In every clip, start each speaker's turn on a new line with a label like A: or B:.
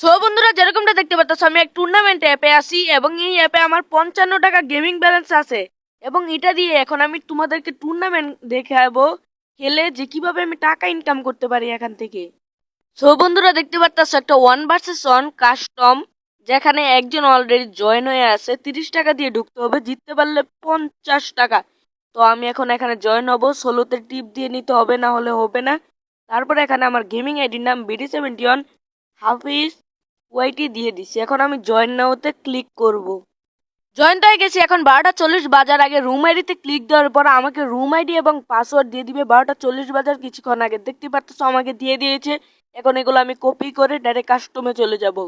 A: So বন্ধুরা, যেরকমটা দেখতে পাচ্ছ আমি এক টুর্নামেন্ট অ্যাপে আসি এবং এই অ্যাপে আমার পঞ্চান্ন টাকা গেমিং ব্যালেন্স আছে। এবং এটা দিয়ে এখন আমি তোমাদেরকে টুর্নামেন্ট দেখাবো, খেলে যে কীভাবে আমি টাকা ইনকাম করতে পারি এখান থেকে। সো বন্ধুরা, দেখতে পাচ্ছ একটা ওয়ান ভার্সেস ওয়ান কাস্টম যেখানে একজন অলরেডি জয়েন হয়ে আছে, তিরিশ টাকা দিয়ে ঢুকতে হবে, জিততে পারলে পঞ্চাশ টাকা। তো আমি এখন এখানে জয়েন হব, ষোলোতে টিপ দিয়ে নিতে হবে, না হলে হবে না। তারপরে এখানে আমার গেমিং আইডির নাম BD seventy one, Hafiz YT দিয়ে দিছি। এখন আমি জয়েন নাওতে ক্লিক করব। জয়েন হয়ে গেছি। এখন বারোটা চল্লিশ বাজার আগে রুম আইডিতে ক্লিক দেওয়ার পর আমাকে রুম আইডি এবং পাসওয়ার্ড দিয়ে দিবে। বারোটা চল্লিশ বাজার কিছুক্ষণ আগে। দেখতে পাচ্ছ আমাকে দিয়ে দিয়েছে। এখন এগুলো আমি কপি করে ডাইরেক্ট কাস্টমে চলে যাব।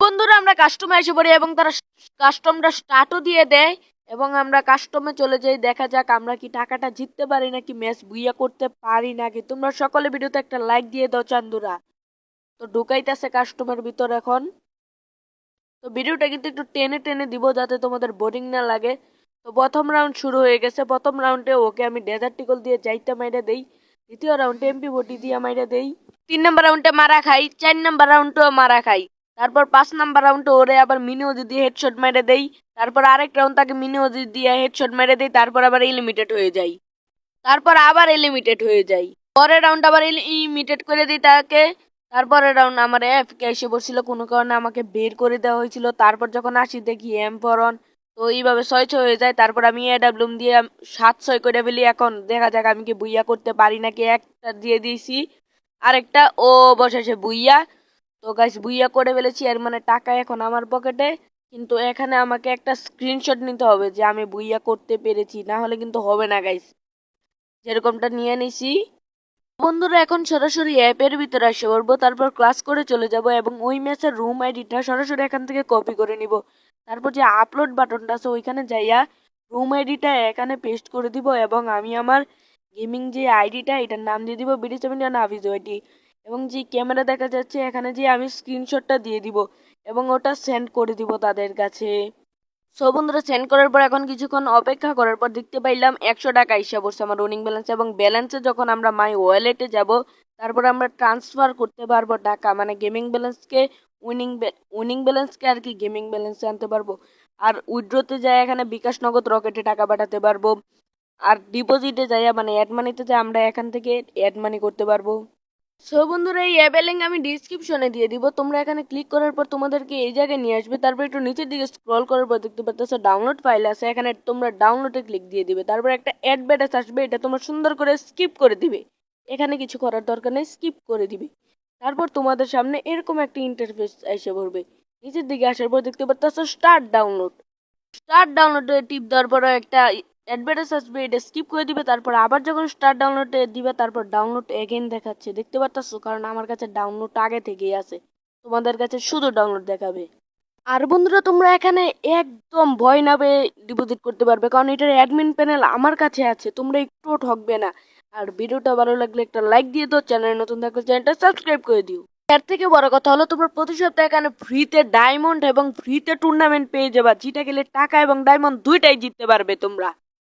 A: বন্ধুরা, আমরা কাস্টমে এসে পড়ি এবং তারা কাস্টমটা স্টার্টও দিয়ে দেয় এবং আমরা কাস্টমে চলে যাই। দেখা যাক আমরা কি টাকাটা জিততে পারি নাকি ম্যাচ বুইয়া করতে পারি নাকি। তোমরা সকলে ভিডিওতে একটা লাইক দিয়ে দাও চান্দুরা। তো ঢুকাইতেছে কাস্টমার ভিতর এখন। তো ভিডিওটা কিন্তু একটু টেনে টেনে দিব যাতে তোমাদের বোরিং না লাগে। তো প্রথম রাউন্ড শুরু হয়ে গেছে। প্রথম রাউন্ডে ওকে আমি ডেজার্ট টিকল দিয়ে যাইতে মাইরা দেই। দ্বিতীয় রাউন্ডে এমপি বটি দিয়ে মাইরা দেই। তিন নম্বর রাউন্ডে মারা খাই। চার নম্বর রাউন্ডেও মারা খাই। তারপর পাঁচ নাম্বার রাউন্ডে ওরে আবার মিনি ওজি দিয়ে হেডশট মেরে দেই। তারপর আরেক রাউন্ড তাকে মিনি ওজি দিয়ে হেডশট মেরে দেই। তারপর আবার এলিমিটেড হয়ে যাই। তারপর আবার এলিমিটেড হয়ে যাই। পরের রাউন্ড আবার ইমিটেড করে দিই তাকে। তারপরের রাউন্ড আমার এফকে এসে বসছিল, কোনো কারণে আমাকে বের করে দেওয়া হয়েছিল। তারপর যখন আসি, দেখি এম পরন তো এইভাবে ছয় ছয় হয়ে যায়। তারপর আমি এডাব্লুম দিয়ে সাত ছয় করে ফেলি। এখন দেখা যাক আমি কি বুইয়া করতে পারি নাকি। একটা দিয়ে দিয়েছি। আরেকটা, ও বসেছে বুইয়া। তো গাইস বুইয়া করে ফেলেছি। এর মানে টাকা এখন আমার পকেটে। কিন্তু এখানে আমাকে একটা স্ক্রিনশট নিতে হবে যে আমি বুইয়া করতে পেরেছি। না হলে কিন্তু হবে না গাইস যেরকমটা নিয়ে নিছি। বন্ধুরা, এখন সরাসরি অ্যাপের ভিতরে আসে। পড়ব তারপর ক্লাস করে চলে যাব এবং ওই ম্যাচের রুম আইডিটা সরাসরি এখান থেকে কপি করে নিব। তারপর যে আপলোড বাটনটা আছে, ওইখানে যাইয়া রুম আইডিটা এখানে পেস্ট করে দিব এবং আমি আমার গেমিং যে আইডিটা এটার নাম দিয়ে দিব BD seventy one Hafiz YT এবং যে ক্যামেরা দেখা যাচ্ছে, এখানে যে আমি স্ক্রিনশটটা দিয়ে দিব এবং ওটা সেন্ড করে দিব তাদের কাছে। সো সেন্ড করার পর এখন কিছুক্ষণ অপেক্ষা করার পর দেখতে পাইলাম একশো টাকা হিসাব পড়ছে আমার রনিং ব্যালেন্স এবং ব্যালেন্সে যখন আমরা মাই ওয়ালেটে যাব, তারপর আমরা ট্রান্সফার করতে পারব টাকা। মানে গেমিং ব্যালেন্সকে উইনিং উইনিং ব্যালেন্সকে আর কি গেমিং ব্যালেন্সে আনতে পারব। আর উইড্রোতে যায় এখানে বিকাশ নগদ রকেটে টাকা পাঠাতে পারব। আর ডিপোজিটে যাইয়া মানে অ্যাড মানিতে যাই, আমরা এখান থেকে অ্যাড মানি করতে পারব। সো বন্ধুরা, এই অ্যাপের লিঙ্ক আমি ডিসক্রিপশনে দিয়ে দিব। তোমরা এখানে ক্লিক করার পর তোমাদেরকে এই জায়গায় নিয়ে আসবে। তারপর একটু নিচের দিকে স্ক্রল করার পর দেখতে পাচ্ছ ডাউনলোড ফাইল আছে। এখানে তোমরা ডাউনলোডে ক্লিক দিয়ে দিবে। তারপর একটা অ্যাডভার্টাইজ আসবে। এটা তোমরা সুন্দর করে স্কিপ করে দিবে। এখানে কিছু করার দরকার নেই স্কিপ করে দিবে। তারপর তোমাদের সামনে এরকম একটা ইন্টারফেস এসে পড়বে। নিচের দিকে আসার পর দেখতে পাচ্ছ স্টার্ট ডাউনলোড স্টার্ট ডাউনলোডে টিপ দেওয়ার পর একটা অ্যাডভার্টাইজ আসবে এটা স্কিপ করে দিবে, তারপর আবার যখন স্টার ডাউনলোডে দিবে, তারপর ডাউনলোড এগেন দেখাচ্ছে। দেখতে পাচ্ছ কারণ আমার কাছে ডাউনলোড আগে থেকেই আছে। তোমাদের কাছে শুধু ডাউনলোড দেখাবে। আর বন্ধুরা, তোমরা এখানে একদম ভয় না পেয়ে ডিপোজিট করতে পারবে, কারণ এটার অ্যাডমিন প্যানেল আমার কাছে আছে, তোমরা একটুও ঠকবে না। আর ভিডিওটা ভালো লাগলে একটা লাইক দিয়ে দাও, চ্যানেলে নতুন থাকলে চ্যানেলটা সাবস্ক্রাইব করে দিও। এর থেকে বড় কথা হলো, তোমরা প্রতি সপ্তাহে এখানে ফ্রিতে ডায়মন্ড এবং ফ্রিতে টুর্নামেন্ট পেয়ে যাবা, যেটা গেলে টাকা এবং ডায়মন্ড দুইটাই জিততে পারবে তোমরা।